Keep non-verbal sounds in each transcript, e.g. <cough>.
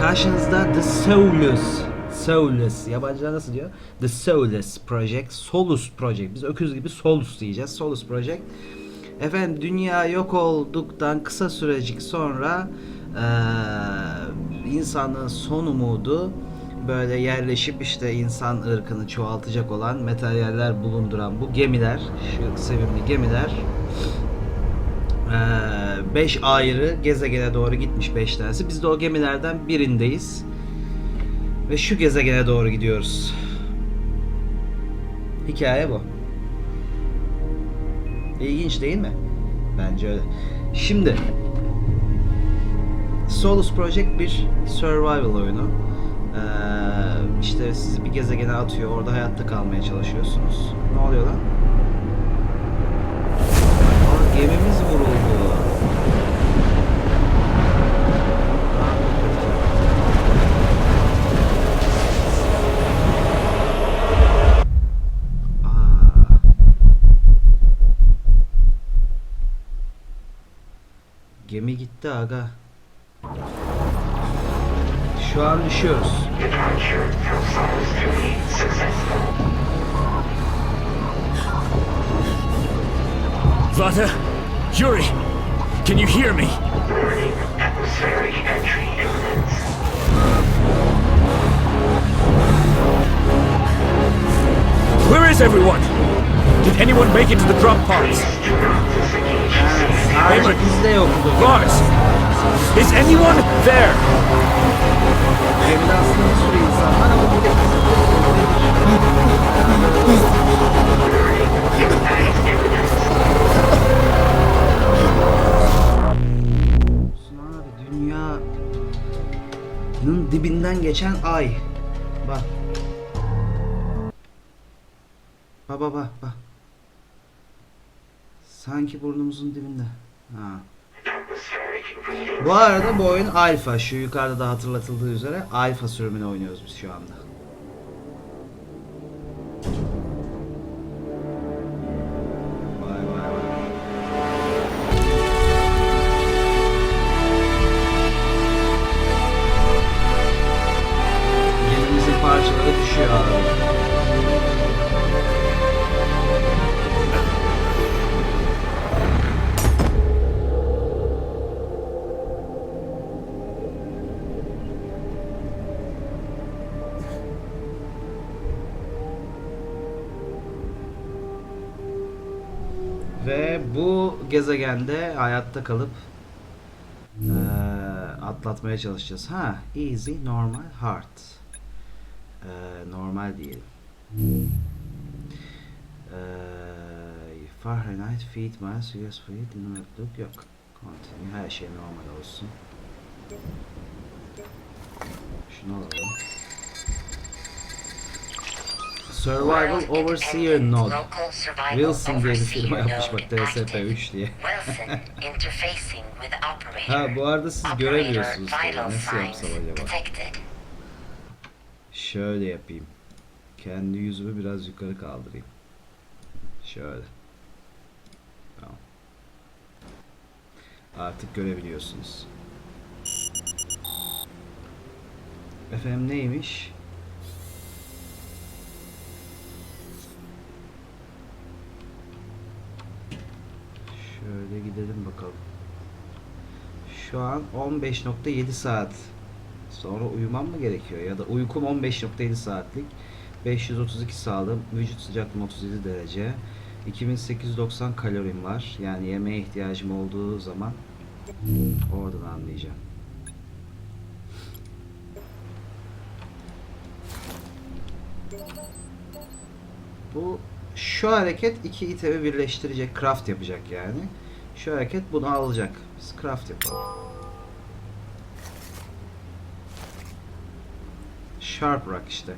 Karşınızda The Solus. Solus. Yabancılar nasıl diyor? The Solus Project. Solus Project. Biz öküz gibi Solus diyeceğiz. Solus Project. Efendim dünya yok olduktan kısa sürecik sonra e, insanlığın son umudu böyle yerleşip işte insan ırkını çoğaltacak olan materyaller bulunduran bu gemiler, şu sevimli gemiler 5 ayrı gezegene doğru gitmiş 5 tanesi. Biz de o gemilerden birindeyiz. Ve şu gezegene doğru gidiyoruz. Hikaye bu. İlginç değil mi? Bence öyle. Şimdi Solus Project bir survival oyunu. Ee, işte sizi bir gezegene atıyor. Orada hayatta kalmaya çalışıyorsunuz. Ne oluyor lan? Gemimiz vuruldu. Gemi gitti aga. Şu an düşüyoruz. Vata, Yuri, can you hear me? Warning, atmospheric entry imminent. Where is everyone? Did anyone make it to the drop pods? Do not disengage. Sadece bizde. Lars, is anyone there? Olsun abi dünyanın dibinden geçen ay. Bak. Bak bak bak bak. Sanki burnumuzun dibinde. Ha. Bu arada bu oyun alfa. Şu yukarıda da hatırlatıldığı üzere alfa sürümünü oynuyoruz biz şu anda. Gezegende hayatta kalıp eee, atlatmaya çalışacağız. Ha, easy, normal, hard. Eee, normal diyelim. Eee, Fahrenheit, feet, miles, US feet, numaralık yok. Continue, her şey normal olsun. Şunu alalım. Survival Overseer Node. Wilson diye bir firma yapmış bak node active. DSP3 diye. <laughs> Ha bu arada siz göremiyorsunuz tabii. Nasıl yapsam acaba? Şöyle yapayım. Kendi yüzümü biraz yukarı kaldırayım. Şöyle. Tamam. Artık görebiliyorsunuz. Efendim neymiş? Şöyle gidelim bakalım. Şu an 15.7 saat. Sonra uyumam mı gerekiyor? Ya da uykum 15.7 saatlik. 532 sağlığım vücut sıcaklığım 37 derece. 2890 kalorim var. Yani yemeğe ihtiyacım olduğu zaman oradan anlayacağım. Bu şu hareket iki itemi birleştirecek craft yapacak yani şu hareket bunu alacak biz craft yapalım Sharp Rock işte.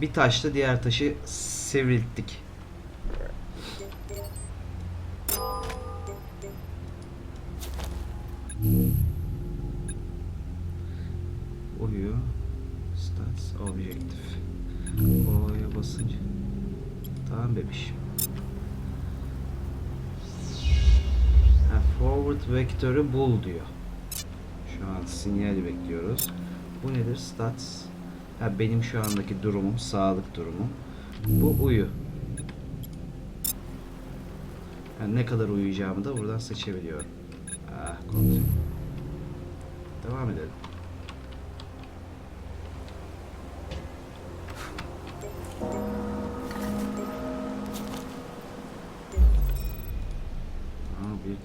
Bir taşla diğer taşı sivrilttik. Uyu. Stats Objective. O'ya basınca. Tamam bebiş. Forward vektörü bul diyor. Şu an sinyali bekliyoruz. Bu nedir? Stats. Ha, benim şu andaki durumum, sağlık durumum. Bu uyu. Yani ne kadar uyuyacağımı da buradan seçebiliyorum. Ah, kontrol. Devam edelim.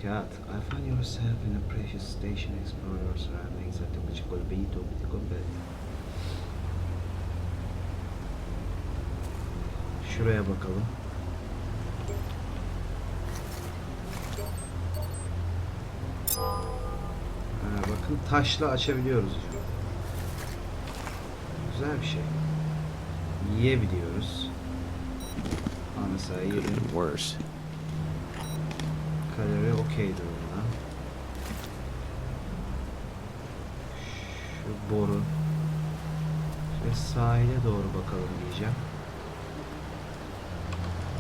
Kağıt. I find yourself in a precious station explore your surroundings at which could be to be complete. Şuraya bakalım. Ha, bakın taşla açabiliyoruz. Güzel bir şey. Yiyebiliyoruz. Ha, mesela yiyelim. Worse. Kalori okey durumda. Şu boru. Ve sahile doğru bakalım diyeceğim.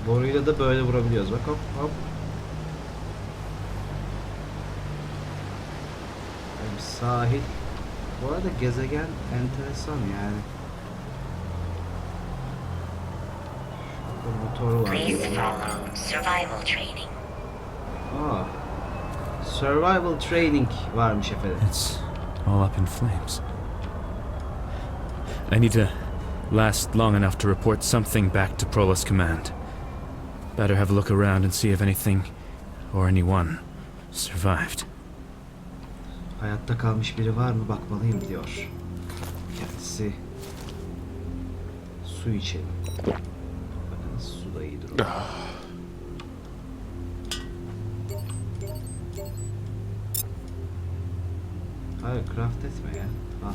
Boruyla da böyle vurabiliyoruz. Bak hop hop. Yani sahil. Bu arada gezegen enteresan yani. Please follow survival training. Aa. Survival training varmış efendim. It's all up in flames. I need to last long enough to report something back to Prolos Command. Better have a look around and see if anything or anyone survived. Hayatta kalmış biri var mı bakmalıyım diyor. Kendisi su içelim. Bakın su da iyi durumda. Hayır craft etme ya. Al.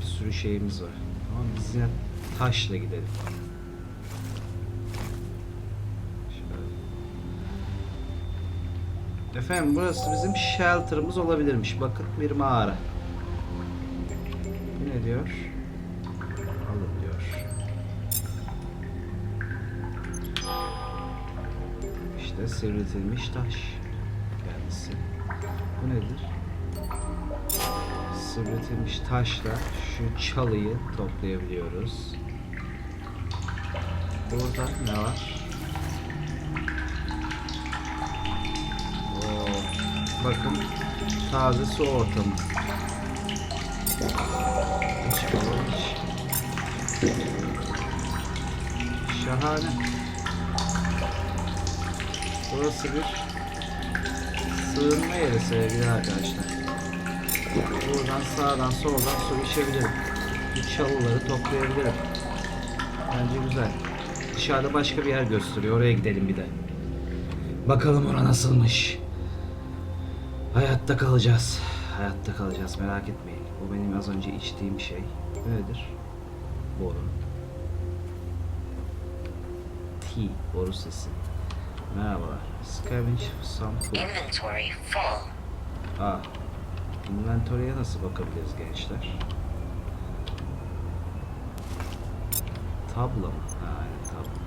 Bir sürü şeyimiz var. Ama biz yine taşla gidelim. Efendim burası bizim shelter'ımız olabilirmiş. Bakın bir mağara. Ne diyor? İşte sivriltilmiş taş kendisi. Bu nedir? Sivriltilmiş taşla şu çalıyı toplayabiliyoruz. Burada ne var? Oo, bakın taze su ortamı. Hiç hiç. Şahane. Burası bir sığınma yeri sevgili arkadaşlar. Buradan sağdan soldan su içebilirim. Bu çalıları toplayabilirim. Bence güzel. Dışarıda başka bir yer gösteriyor. Oraya gidelim bir de. Bakalım ora nasılmış. Hayatta kalacağız. Hayatta kalacağız merak etmeyin. Bu benim az önce içtiğim şey. Nedir? Boru. T. Boru sesi. Merhabalar. Scavenge some food. Inventory full. Aa. Inventory'e nasıl bakabiliriz gençler? Tablo mu? Ha, aynen tablo.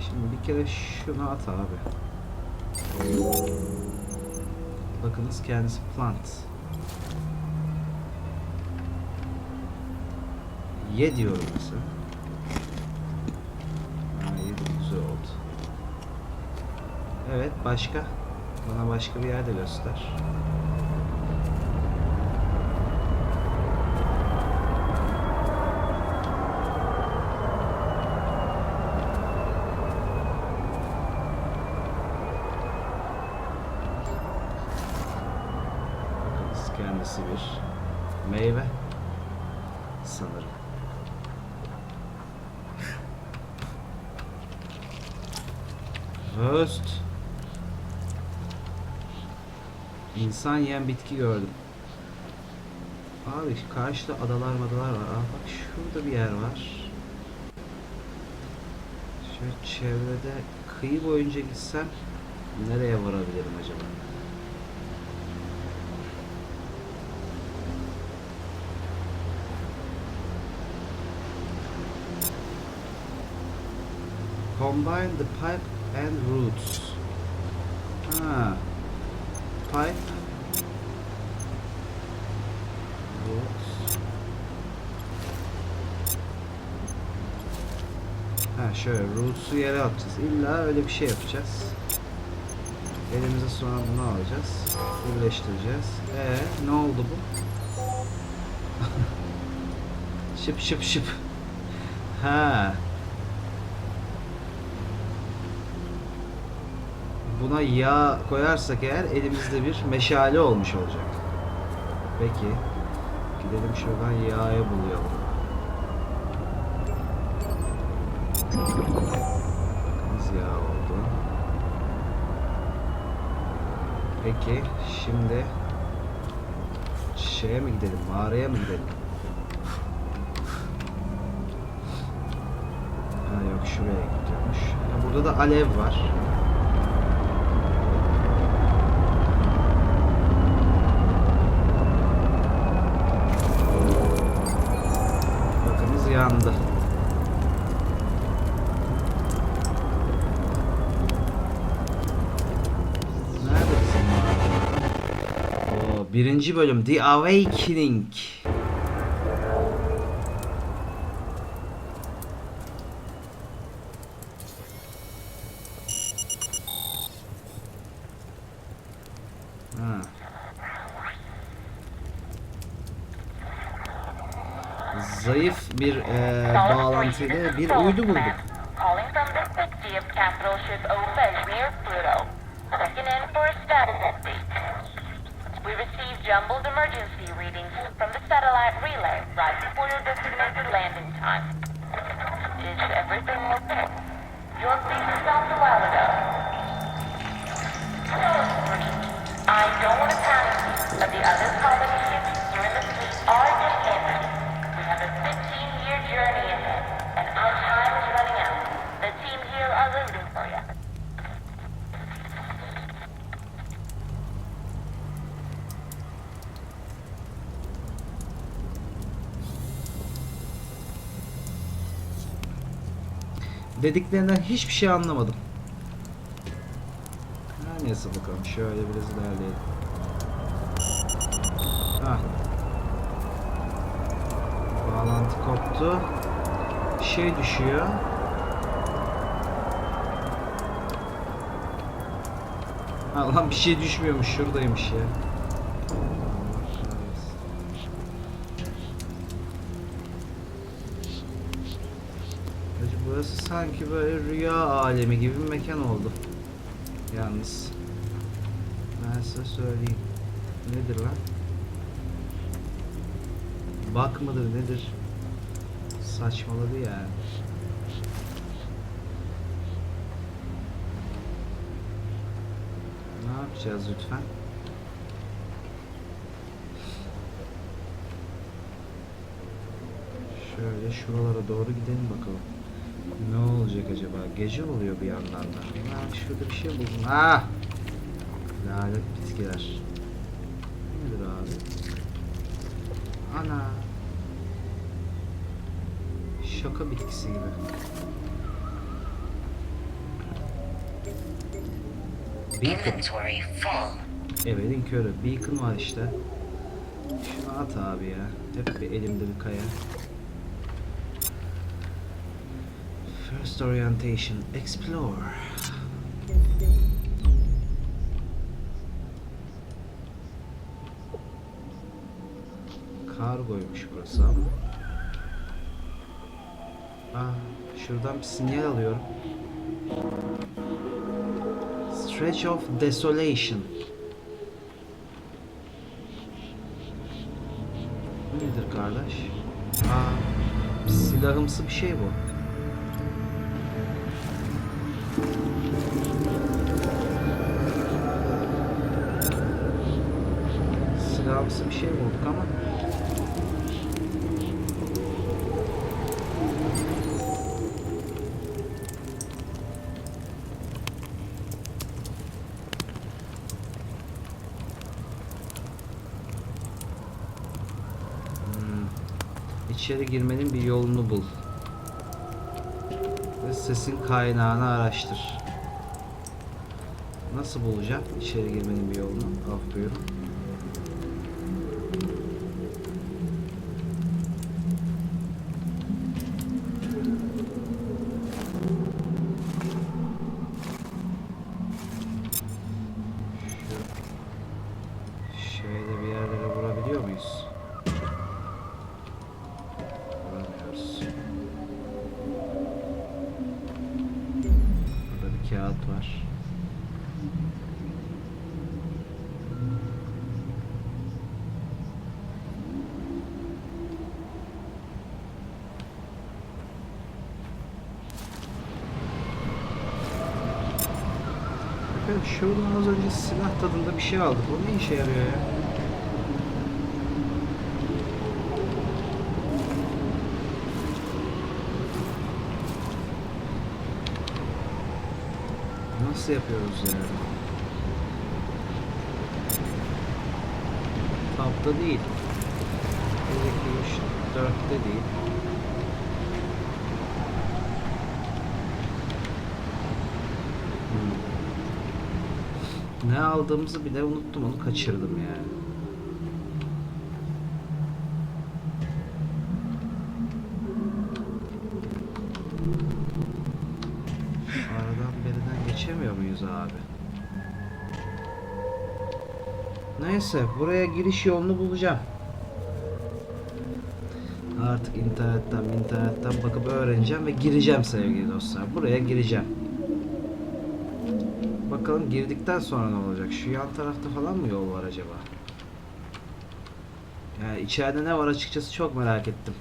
Şimdi bir kere şunu at abi. Bakınız kendisi plant. Ye diyorum mesela. Ha, yedi güzel oldu. Evet başka? Bana başka bir yerde göster. Kendisi bir meyve sanırım. Röst. İnsan yiyen bitki gördüm. Abi karşıda adalar madalar var. Aa bak şurada bir yer var. Şöyle çevrede kıyı boyunca gitsem nereye varabilirim acaba? Combine the pipe and roots. Ha. Pipe. Roots. Ha şöyle roots'u yere atacağız. İlla öyle bir şey yapacağız. Elimize sonra bunu alacağız. Birleştireceğiz. Ee ne oldu bu? <laughs> şıp şıp şıp. Ha. Buna yağ koyarsak eğer elimizde bir meşale olmuş olacak. Peki. Gidelim şuradan yağı bulayalım. Bakınız yağ oldu. Peki şimdi şeye mi gidelim? Mağaraya mı gidelim? Ha yok şuraya gidiyormuş. Ha, burada da alev var. Birinci bölüm The Awakening. Zayıf bir eee bağlantıyla bir uydu bulduk. Calling from the safety of capital ship Opej near Pluto. Checking in for jumbled emergency readings from the satellite relay right before your designated landing time. Is everything okay? Dediklerinden hiçbir şey anlamadım. Her neyse bakalım. Şöyle biraz ilerleyelim. Hah. Bağlantı koptu. Bir şey düşüyor. Ha lan bir şey düşmüyormuş. Şuradaymış ya. Burası sanki böyle rüya alemi gibi bir mekan oldu. Yalnız. Ben size söyleyeyim. Nedir lan? Bak mıdır nedir? Saçmaladı yani. Ne yapacağız lütfen? Şöyle şuralara doğru gidelim bakalım. Ne olacak acaba? Gece oluyor bir yandan da. Ha, şurada bir şey buldum. Ah! Lanet bitkiler. Nedir abi? Ana. Şaka bitkisi gibi. Beacon. Evelin körü. Beacon var işte. Şunu at abi ya. Hep bir elimde bir kaya. First orientation. Explore. Kargoymuş burası ama. Aa, şuradan bir sinyal alıyorum. Stretch of Desolation. Bu nedir kardeş? Aa, silahımsı bir şey bu. Silahımsı bir şey bulduk ama. Hmm. İçeri girmenin bir yolunu bul. Ve sesin kaynağını araştır. Nasıl bulacağım içeri girmenin bir yolunu? Af buyurun. Şuradan az önce silah tadında bir şey aldık. O ne işe yarıyor ya? Nasıl yapıyoruz yani? Tapta değil. 1, 2, 3, 4'te değil. Ne aldığımızı bile unuttum onu kaçırdım yani. Aradan beriden geçemiyor muyuz abi? Neyse buraya giriş yolunu bulacağım. Artık internetten internetten bakıp öğreneceğim ve gireceğim sevgili dostlar. Buraya gireceğim. Bakalım girdikten sonra ne olacak? Şu yan tarafta falan mı yol var acaba? Yani içeride ne var açıkçası çok merak ettim.